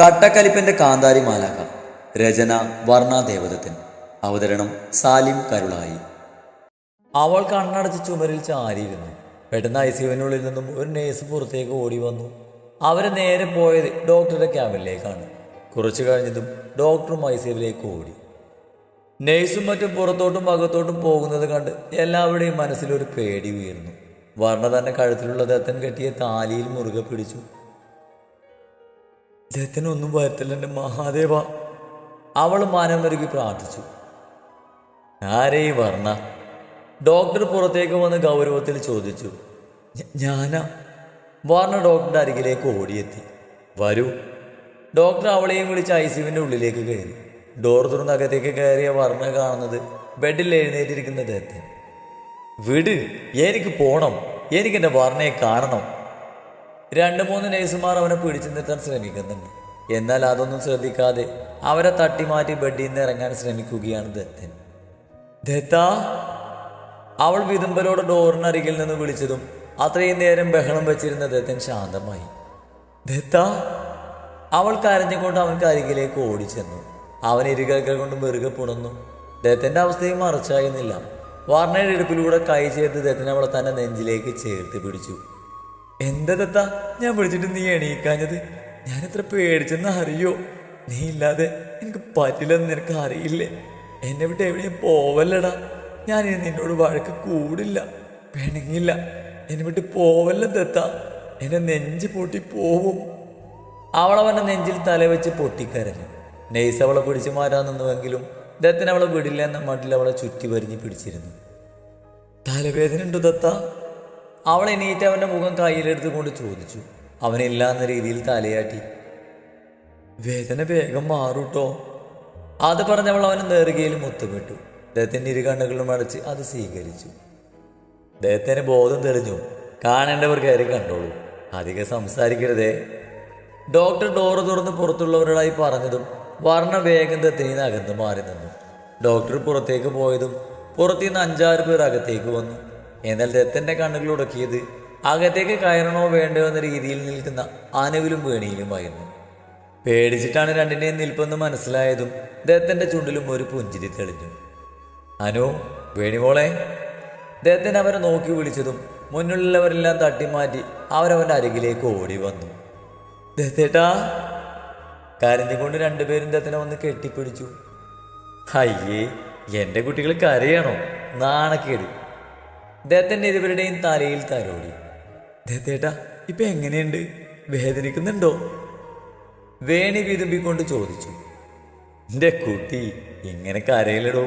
കട്ടക്കലിപ്പന്റെ കാന്താരി മാലാക രചന വർണാദേവദത്തൻ അവതരണം സാലിം കരുളായി. അവൾ കണ്ണടച്ച് ചുമരിൽ ചാരിയിരുന്നു പെട്ടെന്ന് ഐ സിയുവിനുള്ളിൽ നിന്നും ഒരു നേഴ്സ് പുറത്തേക്ക് ഓടി വന്നു. അവരെ നേരെ പോയത് ഡോക്ടറുടെ ക്യാബിനിലേക്കാണ് കുറച്ചു കഴിഞ്ഞതും ഡോക്ടറും ഐ സിയുവിലേക്ക് ഓടി. നേഴ്സും മറ്റും പുറത്തോട്ടും അകത്തോട്ടും പോകുന്നത് കണ്ട് എല്ലാവരുടെയും മനസ്സിലൊരു പേടി ഉയർന്നു. വർണ തന്നെ കഴുത്തിലുള്ള ദത്തൻ കെട്ടിയ താലിയിൽ മുറുകെ പിടിച്ചു. ദത്തനൊന്നും വരത്തില്ല. എന്റെ മഹാദേവ അവൾ മനമൊരുക്കി പ്രാർത്ഥിച്ചു. ആരേ വർണ? ഡോക്ടർ പുറത്തേക്ക് വന്ന് ഗൗരവത്തിൽ ചോദിച്ചു. "ഞ- ഞാനാ. വർണ ഡോക്ടറുടെ അരികിലേക്ക് ഓടിയെത്തി. വരൂ. ഡോക്ടർ അവളെയും വിളിച്ച് ഐ സിയുവിന്റെ ഉള്ളിലേക്ക് കയറി. ഡോർ തുറന്ന് അകത്തേക്ക് കയറിയ വർണ കാണുന്നത് ബെഡിൽ എഴുന്നേറ്റിരിക്കുന്ന അദ്ദേഹത്തെ വിട് എനിക്ക് പോകണം എനിക്കെന്റെ വർണയെ കാണണം. രണ്ട് മൂന്ന് നേഴ്സുമാർ അവനെ പിടിച്ചു നിർത്താൻ ശ്രമിക്കുന്നുണ്ട്. എന്നാൽ അതൊന്നും ശ്രദ്ധിക്കാതെ അവരെ തട്ടിമാറ്റി ബെഡിൽ നിന്ന് ഇറങ്ങാൻ ശ്രമിക്കുകയാണ് ദത്തൻ. ദത്ത അവൾ വിതുമ്പലോട് ഡോറിനരികിൽ നിന്ന് വിളിച്ചതും അത്രയും നേരം ബഹളം വെച്ചിരുന്ന ദത്തൻ ശാന്തമായി. ദത്ത അവൾ കരഞ്ഞുകൊണ്ട് അവൻക്ക് അരികിലേക്ക് ഓടിച്ചെന്നു. അവൻ ഇരുകൈകൾ കൊണ്ട് മെറുകെ പുണന്നു. ദത്തന്റെ അവസ്ഥയും മറച്ചായിരുന്നില്ല. വാർണയുടെ ഇടുപ്പിലൂടെ കൈ ചേർത്ത് ദത്തൻ അവളെ തന്നെ നെഞ്ചിലേക്ക് ചേർത്ത് പിടിച്ചു. എന്താ തത്ത? ഞാൻ വിളിച്ചിട്ട് നീ എണീക്കാഞ്ഞത്? ഞാൻ എത്ര പേടിച്ചെന്ന് അറിയോ? നീ ഇല്ലാതെ എനിക്ക് പറ്റില്ലെന്ന് നിനക്ക് അറിയില്ലേ? എന്നെ വിട്ട് എവിടെയും പോവല്ലടാ. ഞാൻ ഇനി നിന്നോട് വഴക്ക് കൂടില്ല പിണങ്ങില്ല. എന്നെ വിട്ട് പോവല്ല തത്ത. എന്നെ നെഞ്ച് പൊട്ടി പോവും. അവളവന്റെ നെഞ്ചിൽ തലവെച്ച് പൊട്ടിക്കരഞ്ഞു. നെയ്സ് അവളെ പിടിച്ചു മാറ്റാൻ നിന്നുവെങ്കിലും ദത്തൻ അവളെ വിടില്ല എന്ന മട്ടിൽ അവളെ ചുറ്റി വരിഞ്ഞ് പിടിച്ചിരുന്നു. തലവേദന ഉണ്ടോ ദത്ത അവൾ എണീറ്റ് അവന്റെ മുഖം കയ്യിലെടുത്തുകൊണ്ട് ചോദിച്ചു. അവനില്ലാന്ന രീതിയിൽ തലയാട്ടി. വേദന വേഗം മാറൂട്ടോ. അത് പറഞ്ഞവൾ അവന് നേറുകയിൽ മുത്തമിട്ടു അദ്ദേഹത്തിന്റെ ഇരു കണ്ണുകളും അടച്ച് അത് സ്വീകരിച്ചു. അദ്ദേഹത്തിന് ബോധം തെളിഞ്ഞു. കാണേണ്ടവർ കയറി കണ്ടോളൂ. അധികം സംസാരിക്കരുതേ. ഡോക്ടർ ഡോറ് തുറന്ന് പുറത്തുള്ളവരോടായി പറഞ്ഞതും വർണ വേഗം ദത്തിനെ അകന്ന് മാറി നിന്നു. ഡോക്ടർ പുറത്തേക്ക് പോയതും പുറത്തുനിന്ന് അഞ്ചാറ് പേർ അകത്തേക്ക് വന്നു. എന്നാൽ ദത്തന്റെ കണ്ണുകൾ ഉടക്കിയത് അകത്തേക്ക് കയറണോ വേണ്ടോ എന്ന രീതിയിൽ നിൽക്കുന്ന ആനവിലും വേണിയിലുമായിരുന്നു പേടിച്ചിട്ടാണ് രണ്ടിനെയും നിൽപ്പെന്ന് മനസ്സിലായതും ദത്തന്റെ ചുണ്ടിലും ഒരു പുഞ്ചിരി തെളിഞ്ഞു. അനു വേണിമോളെ ദത്തൻ അവരെ നോക്കി വിളിച്ചതും മുന്നിലുള്ളവരെല്ലാം തട്ടിമാറ്റി അവരവന്റെ അരികിലേക്ക് ഓടി വന്നു. ദത്തേട്ടാ കരഞ്ഞുകൊണ്ട് രണ്ടുപേരും ദത്തനെ വന്ന് കെട്ടിപ്പിടിച്ചു. അയ്യേ എന്റെ കുട്ടികൾ കരയണോ? നാണക്കേട്. ദത്തന്റെ ഇരുവരുടെയും തലയിൽ തലോടി. ദത്തേട്ടാ ഇപ്പൊ എങ്ങനെയുണ്ട്? വേദനിക്കുന്നുണ്ടോ? വേണി വിതുമ്പിക്കൊണ്ട് ചോദിച്ചു. എന്റെ കുട്ടി ഇങ്ങനെ കരയിലിടോ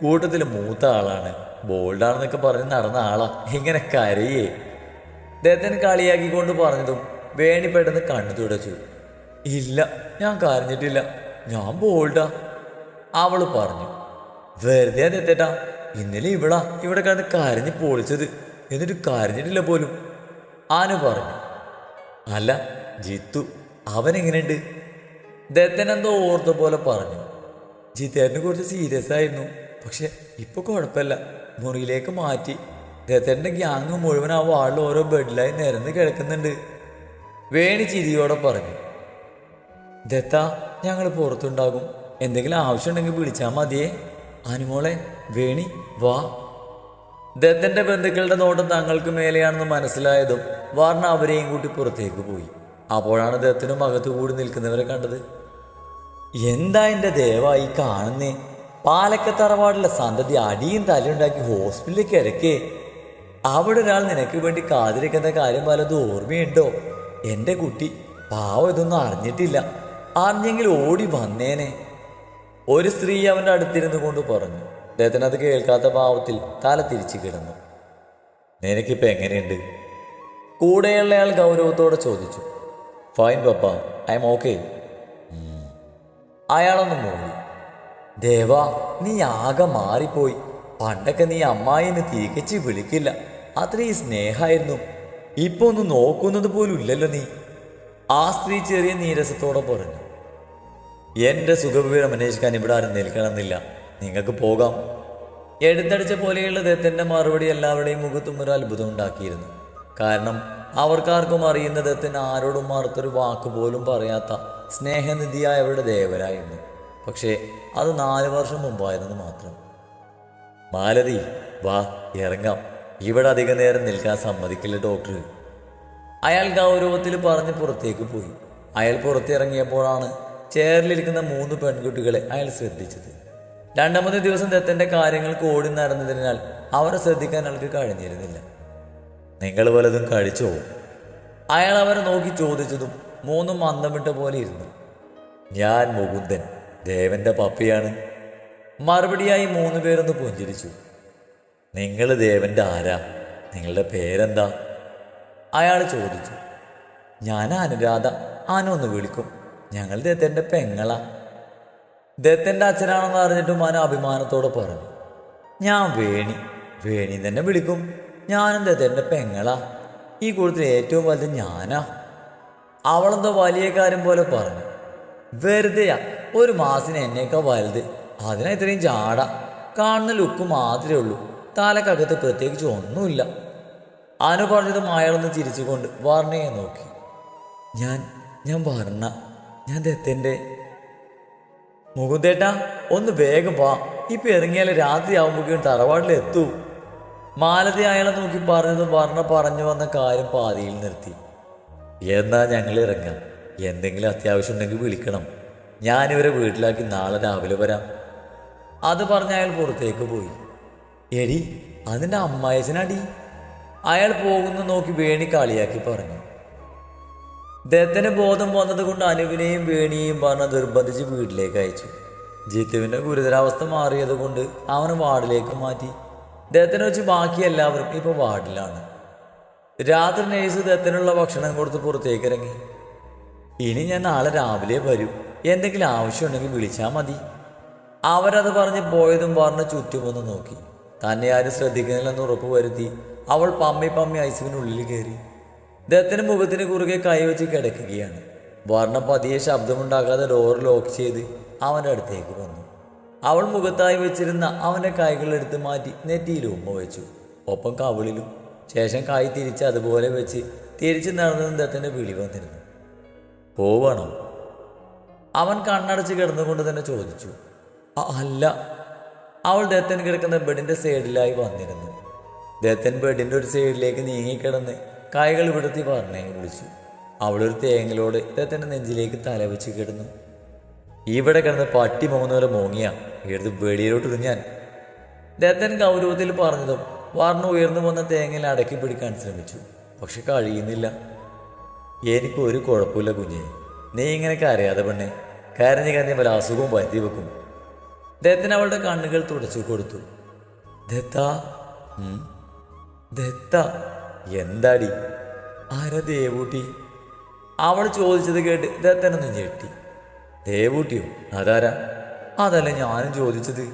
കൂട്ടത്തിൽ മൂത്ത ആളാണ്. ബോൾഡാണെന്നൊക്കെ പറഞ്ഞ് നടന്ന ആളാ. ഇങ്ങനെ കരയേ. ദത്തൻ കളിയാക്കിക്കൊണ്ട് പറഞ്ഞതും വേണി പെട്ടെന്ന് കണ്ണു തുടച്ചു. ഇല്ല ഞാൻ കരഞ്ഞിട്ടില്ല. ഞാൻ ബോൾഡാ. അവൾ പറഞ്ഞു. വെറുതെ ദത്തേട്ടാ ഇന്നലെ ഇവിടാ ഇവിടെ കിടന്ന് കരഞ്ഞ് പൊളിച്ചത്. എന്നിട്ട് കരഞ്ഞിട്ടില്ല പോലും. ആന പറഞ്ഞു അല്ല ജിത്തു ദത്തൻ എന്തോ ഓർത്ത പോലെ പറഞ്ഞു ജിത്തേട്ടന് കുറച്ച് സീരിയസ് ആയിരുന്നു പക്ഷെ ഇപ്പൊ കുഴപ്പമില്ല. മുറിയിലേക്ക് മാറ്റി. ദത്തന്റെ ഗ്യാങ് മുഴുവൻ ആ വാളിൽ ഓരോ ബെഡിലായി നിരന്ന് കിടക്കുന്നുണ്ട്. വേണി ചിരിയോടെ പറഞ്ഞു ദത്ത ഞങ്ങൾ പുറത്തുണ്ടാകും. എന്തെങ്കിലും ആവശ്യമുണ്ടെങ്കിൽ വിളിച്ചാൽ മതിയേ. അനുമോളെ വേണി വാ. ദത്തന്റെ ബന്ധുക്കളുടെ നോട്ടം തങ്ങൾക്ക് മേലെയാണെന്ന് മനസ്സിലായതും വാർണ അവരെയും കൂട്ടി പുറത്തേക്ക് പോയി. അപ്പോഴാണ് ദത്തനും അകത്തു കൂടി നിൽക്കുന്നവരെ കണ്ടത്. എന്താ എന്റെ ദയവായി കാണുന്നേ? പാലക്കത്തറവാടിലെ സന്തതി അടിയും തലയുണ്ടാക്കി ഹോസ്പിറ്റലിൽ കിടക്കേ. അവിടെ ഒരാൾ നിനക്ക് വേണ്ടി കാതിരിക്കുന്ന കാര്യം വല്ലതും ഓർമ്മയുണ്ടോ? എന്റെ കുട്ടി പാവം ഇതൊന്നും അറിഞ്ഞിട്ടില്ല. അറിഞ്ഞെങ്കിൽ ഓടി വന്നേനെ. ഒരു സ്ത്രീ അവന്റെ അടുത്തിരുന്നു കൊണ്ട് പറഞ്ഞു അദ്ദേഹത്തിന് അത് കേൾക്കാത്ത ഭാവത്തിൽ തല തിരിച്ചു കിടന്നു. നിനക്കിപ്പോൾ എങ്ങനെയുണ്ട്? കൂടെയുള്ളയാൾ ഗൗരവത്തോടെ ചോദിച്ചു fine papa. I'm okay അയാളൊന്നും മൂടി. ദേവ നീ ആകെ മാറിപ്പോയി. പണ്ടൊക്കെ നീ അമ്മായിനെ തികച്ച് വിളിക്കില്ല. അത്രയും സ്നേഹമായിരുന്നു ഇപ്പൊ ഒന്ന് നോക്കുന്നത് പോലും ഇല്ലല്ലോ നീ. ആ സ്ത്രീ ചെറിയ നീരസത്തോടെ പറഞ്ഞു എന്റെ സുഖവിവരം അന്വേഷിക്കാൻ ഇവിടെ ആരും നിൽക്കണമെന്നില്ല. നിങ്ങൾക്ക് പോകാം. എഴുത്തടിച്ച പോലെയുള്ള ദത്തന്റെ മറുപടി എല്ലാവരുടെയും മുഖത്തും ഒരു അത്ഭുതം ഉണ്ടാക്കിയിരുന്നു. കാരണം അവർക്കാർക്കും അറിയുന്ന ദത്തൻ ആരോടും മറുത്തൊരു വാക്ക് പോലും പറയാത്ത സ്നേഹനിധിയായവരുടെ ദേവരായിരുന്നു. പക്ഷേ അത് നാല് വർഷം മുമ്പായിരുന്നു മാത്രം. മാലതി വാ ഇറങ്ങാം. ഇവിടെ അധിക നേരം നിൽക്കാൻ സമ്മതിക്കില്ല ഡോക്ടർ. അയാൾ ഗൗരവത്തിൽ പറഞ്ഞ് പുറത്തേക്ക് പോയി. അയാൾ പുറത്തിറങ്ങിയപ്പോഴാണ് ചെയറിലിരിക്കുന്ന മൂന്ന് പെൺകുട്ടികളെ അയാൾ ശ്രദ്ധിച്ചത്. രണ്ടാമത്തെ ദിവസം ദത്തന്റെ കാര്യങ്ങൾക്ക് ഓടി നടന്നതിനാൽ അവരെ ശ്രദ്ധിക്കാൻ അയാൾക്ക് കഴിഞ്ഞിരുന്നില്ല. നിങ്ങൾ വലതും കഴിച്ചോ അയാൾ അവരെ നോക്കി ചോദിച്ചതും മൂന്നും അന്തമിട്ട പോലെ ഇരുന്നു. ഞാൻ മുകുന്ദൻ ദേവന്റെ പപ്പിയാണ്. മറുപടിയായി മൂന്ന് പേരൊന്ന് പുഞ്ചിരിച്ചു. നിങ്ങൾ ദേവന്റെ ആരാ? നിങ്ങളുടെ പേരെന്താ? അയാൾ ചോദിച്ചു. ഞാൻ അനുരാധ ആനൊന്ന് വിളിക്കും. ഞങ്ങൾ ദത്തന്റെ പെങ്ങളാ. ദത്തന്റെ അച്ഛനാണെന്ന് അറിഞ്ഞിട്ട് മാന അഭിമാനത്തോടെ പറഞ്ഞു. ഞാൻ വേണി. വേണി തന്നെ വിളിക്കും. ഞാനും ദത്തന്റെ പെങ്ങളാ. ഈ കൂട്ടത്തിൽ ഏറ്റവും വലുത് ഞാനാ. അവളെന്തോ വലിയ കാര്യം പോലെ പറഞ്ഞു. വെറുതെയാ. ഒരു മാസത്തിന് എന്നേക്കാൾ വലുത്. അതിനാ ഇത്രയും ചാട കാണുന്ന ലുക്ക് മാത്രമേ ഉള്ളൂ. തലക്കകത്ത് പ്രത്യേകിച്ച് ഒന്നുമില്ല. അനു പറഞ്ഞതും അയാളൊന്ന് ചിരിച്ചുകൊണ്ട് വർണയെ നോക്കി. ഞാൻ ഞാൻ വർണ. ഞാൻ ദത്തന്റെ മുകുന്ദേട്ടാ ഒന്ന് വേഗം വാ. ഇപ്പൊ ഇറങ്ങിയാൽ രാത്രി തറവാട്ടിൽ എത്തൂ. മാലതി അയാളെ നോക്കി പറഞ്ഞതും വർണ പറഞ്ഞു വന്ന കാര്യം പാതിയിൽ നിർത്തി. എന്നാ ഞങ്ങൾ ഇറങ്ങാം. എന്തെങ്കിലും അത്യാവശ്യം ഉണ്ടെങ്കിൽ വിളിക്കണം. ഞാനിവരെ വീട്ടിലാക്കി നാളെ രാവിലെ വരാം. അത് പറഞ്ഞ് അയാൾ പുറത്തേക്ക് പോയി. എടി അതിന്റെ അമ്മായച്ചനടി അയാൾ പോകുന്ന നോക്കി വേണി കളിയാക്കി പറഞ്ഞു. ദത്തന് ബോധം വന്നത് കൊണ്ട് അനുവിനെയും വേണിയെയും പറഞ്ഞ് നിർബന്ധിച്ച് വീട്ടിലേക്ക് അയച്ചു. ജിത്തുവിന്റെ ഗുരുതരാവസ്ഥ മാറിയത് കൊണ്ട് അവന് വാർഡിലേക്ക് മാറ്റി. ഇദ്ദേഹത്തിനെ വെച്ച് ബാക്കി എല്ലാവരും ഇപ്പൊ വാർഡിലാണ്. രാത്രി നേഴ്സ് ഇദ്ദേഹത്തിനുള്ള ഭക്ഷണം കൊടുത്ത് പുറത്തേക്ക് ഇറങ്ങി. ഇനി ഞാൻ നാളെ രാവിലെ വരൂ. എന്തെങ്കിലും ആവശ്യമുണ്ടെങ്കിൽ വിളിച്ചാൽ മതി. അവരത് പറഞ്ഞ് പോയതും പറഞ്ഞ് ചുറ്റുമൊന്ന് നോക്കി. തന്നെ ആരും ശ്രദ്ധിക്കുന്നില്ലെന്ന് ഉറപ്പ് വരുത്തി അവൾ പമ്മി പമ്മി ഐസിനുള്ളിൽ കയറി. ദത്തിന് മുഖത്തിന് കുറുകെ കൈവച്ച് കിടക്കുകയാണ്. വർണ പതിയെ ശബ്ദമുണ്ടാക്കാതെ ഡോർ ലോക്ക് ചെയ്ത് അവന്റെ അടുത്തേക്ക് വന്നു. അവൾ മുഖത്തായി വെച്ചിരുന്ന അവന്റെ കൈകളെടുത്ത് മാറ്റി നെറ്റിയിൽ ഉമ്മ വെച്ചു. ഒപ്പം കവിളിലും ശേഷം കൈ തിരിച്ച് അതുപോലെ വെച്ച് തിരിച്ച് നടന്നതും ദത്തന്റെ വിളി വന്നിരുന്നു. പോവണോ? അവൻ കണ്ണടച്ച് കിടന്നുകൊണ്ട് തന്നെ ചോദിച്ചു. "അ- അല്ല. അവൾ ദത്തൻ കിടക്കുന്ന ബെഡിന്റെ സൈഡിലായി വന്നിരുന്നു. ദത്തൻ ബെഡിന്റെ ഒരു സൈഡിലേക്ക് നീങ്ങിക്കിടന്ന് കൈകൾ വിടത്തി പറഞ്ഞു വിളിച്ചു അവളൊരു തേങ്ങലോട് ഇദ്ദേഹത്തിന്റെ നെഞ്ചിലേക്ക് തല തലവെച്ച് കിടന്നു. ഇവിടെ കിടന്ന് പട്ടി മോങ്ങുന്നവരെ മോങ്ങിയ. എടുത്ത് വെളിയിലോട്ട് ഞാൻ. ദത്തൻ ഗൗരവത്തിൽ പറഞ്ഞതും വർണ ഉയർന്നു വന്ന തേങ്ങയിൽ അടക്കി പിടിക്കാൻ ശ്രമിച്ചു. പക്ഷെ കഴിയുന്നില്ല. എനിക്കൊരു കുഴപ്പമില്ല കുഞ്ഞെ. നീ ഇങ്ങനെ കരയാതെ പെണ്ണെ. കരഞ്ഞ് കരഞ്ഞ് പല അസുഖവും വരുത്തി വെക്കും. ദത്തിന് അവളുടെ കണ്ണുകൾ തുടച്ചു കൊടുത്തു. ദത്ത. ദത്ത. എന്താടി? ആരാ ദേവൂട്ടി? അവൾ ചോദിച്ചത് കേട്ട് ദത്തനൊന്ന് ഞെട്ടി. ദേവൂട്ടിയോ? അതാരാ? അതല്ല ഞാനും ചോദിച്ചത്.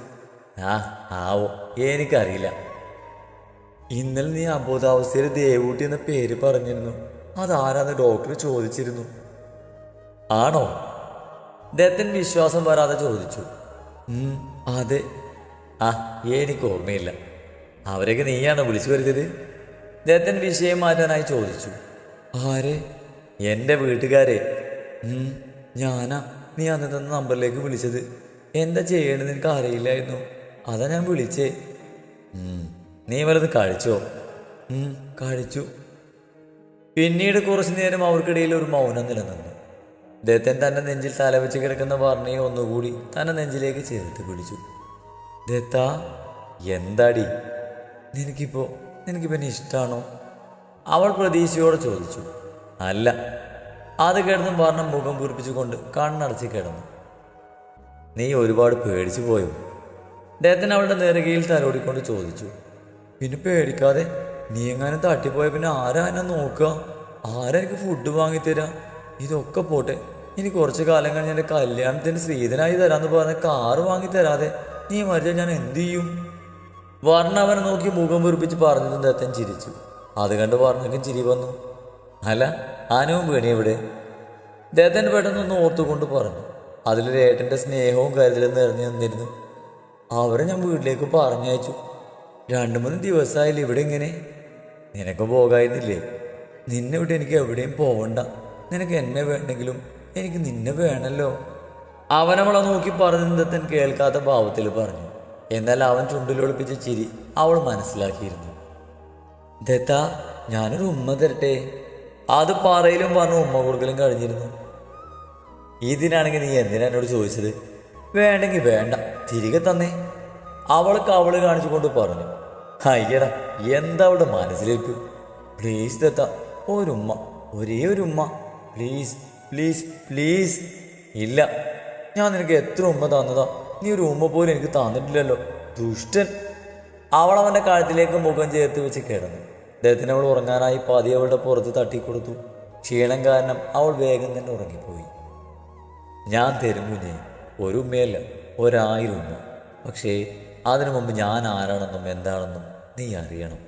ആ ആവോ എനിക്കറിയില്ല. ഇന്നലെ നീ അബോധാവസ്ഥയിൽ ദേവൂട്ടി എന്ന പേര് പറഞ്ഞിരുന്നു. അതാരാന്ന് ഡോക്ടർ ചോദിച്ചിരുന്നു. ആണോ? ദത്തൻ വിശ്വാസം വരാതെ ചോദിച്ചു. "ഉം, അതെ. ആ എനിക്ക് ഓർമ്മയില്ല അവരൊക്കെ നീയാണോ വിളിച്ചു വരുത്തിയത്? ദത്തൻ വിഷയം മാറ്റാനായി ചോദിച്ചു. ആരെ? എന്റെ വീട്ടുകാരെ. "ഉം, ഞാനാ. നീ അന്ന് തന്ന നമ്പറിലേക്ക് വിളിച്ചത്. എന്താ ചെയ്യണമെന്ന് എനിക്ക് അറിയില്ലായിരുന്നു. അതാ ഞാൻ വിളിച്ചേ. "ഉം, നീ വലത് കഴിച്ചോ? കഴിച്ചു. പിന്നീട് കുറച്ചു നേരം അവർക്കിടയിൽ ഒരു മൗനം നിലനിന്നു. ദത്തൻ തന്റെ നെഞ്ചിൽ തലവെച്ച് കിടക്കുന്ന വർണയെ ഒന്നുകൂടി തന്റെ നെഞ്ചിലേക്ക് ചേർത്ത് പിടിച്ചു. ദത്ത എന്താടി? നിനക്കിപ്പോ നിനക്കിപ്പോ പിന്നെ ഇഷ്ടമാണോ അവൾ പ്രതീക്ഷയോടെ ചോദിച്ചു. അല്ല. അത് കിടന്നും പറഞ്ഞ മുഖം പൂരിപ്പിച്ചുകൊണ്ട് കണ്ണടച്ച് കിടന്നു. നീ ഒരുപാട് പേടിച്ചു പോയോ? ദത്തൻ അവളുടെ നേരകയിൽ തലോടിക്കൊണ്ട് ചോദിച്ചു. പിന്നെ പേടിക്കാതെ നീ എങ്ങനെ തട്ടിപ്പോയ പിന്നെ ആരാ എന്നെ നോക്കുക? ആരാ എനിക്ക് ഫുഡ് വാങ്ങിത്തരാ? ഇതൊക്കെ പോട്ടെ. ഇനി കുറച്ച് കാലം കഴിഞ്ഞ് എന്റെ കല്യാണത്തിന് ശ്രീധനായി തരാമെന്ന് പറഞ്ഞ കാറ് വാങ്ങി തരാതെ നീ മരിച്ചാൽ ഞാൻ എന്തു ചെയ്യും? വർണ അവനെ നോക്കി മുഖം വീർപ്പിച്ച് പറഞ്ഞതും ദത്തൻ ചിരിച്ചു. അത് കണ്ട് വർണക്കും ചിരി വന്നു. അല്ല ആനവും വീണി എവിടെ? ദത്തൻ പെട്ടെന്നൊന്ന് ഓർത്തുകൊണ്ട് പറഞ്ഞു. അതിലൊരു ഏട്ടന്റെ സ്നേഹവും കരുതലും നിറഞ്ഞു നിന്നിരുന്നു. അവരെ ഞാൻ വീട്ടിലേക്ക് പറഞ്ഞയച്ചു. രണ്ടു മൂന്ന് ദിവസമായില്ല ഇവിടെ ഇങ്ങനെ? നിനക്ക് പോകായിരുന്നില്ലേ? നിന്നെ വിട്ട് എനിക്ക് എവിടെയും പോകണ്ട നിനക്ക് എന്നെ വേണമെങ്കിലും എനിക്ക് നിന്നെ വേണമല്ലോ അവനവളെ നോക്കി പറഞ്ഞ ദത്തൻ കേൾക്കാത്ത ഭാവത്തിൽ പറഞ്ഞു. എന്നാൽ അവൻ ചുണ്ടിലൊളിപ്പിച്ച ചിരി അവൾ മനസ്സിലാക്കിയിരുന്നു. ദത്ത ഞാനൊരു ഉമ്മ തരട്ടെ? അത് പാറയിലും പറഞ്ഞു ഉമ്മ കൊടുക്കലും കഴിഞ്ഞിരുന്നു. ഇതിനാണെങ്കിൽ നീ എന്തിനാ എന്നോട് ചോദിച്ചത്? വേണ്ടെങ്കിൽ വേണ്ട തിരികെ തന്നേ. അവൾക്ക് അവൾ കാണിച്ചുകൊണ്ട് പറഞ്ഞു. അയ്യടാ എന്താ അവളുടെ മനസ്സിലേക്ക് പ്ലീസ് ദത്ത ഒരുമ്മ ഒരേ ഒരു ഉമ്മ. Please please please. ഇല്ല ഞാൻ നിനക്ക് എത്ര ഉമ്മ തന്നതാ? നീ ഒരു ഉമ്മ പോലും എനിക്ക് തന്നിട്ടില്ലല്ലോ. ദുഷ്ടൻ. അവൾ അവന്റെ കഴുത്തിലേക്ക് മുഖം ചേർത്ത് വെച്ച് കിടന്നു. അദ്ദേഹത്തിന് അവൾ ഉറങ്ങാനായി പതി അവളുടെ പുറത്ത് തട്ടിക്കൊടുത്തു. ക്ഷീണം കാരണം അവൾ വേഗം തന്നെ ഉറങ്ങിപ്പോയി. ഞാൻ തരും കുഞ്ഞെ. ഒരു ഉമ്മയല്ല ഒരായിരം ഉമ്മ. പക്ഷേ അതിനു മുമ്പ് ഞാൻ ആരാണെന്നും എന്താണെന്നും നീ അറിയണം.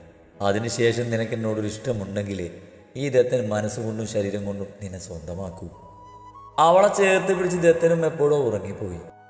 അതിനുശേഷം നിനക്ക് എന്നോടൊരു ഇഷ്ടമുണ്ടെങ്കിൽ ഈ ദത്തൻ മനസ്സുകൊണ്ടും ശരീരം കൊണ്ടും നിന്നെ സ്വന്തമാക്കൂ. അവളെ ചേർത്ത് പിടിച്ച് ദത്തനും എപ്പോഴോ ഉറങ്ങിപ്പോയി.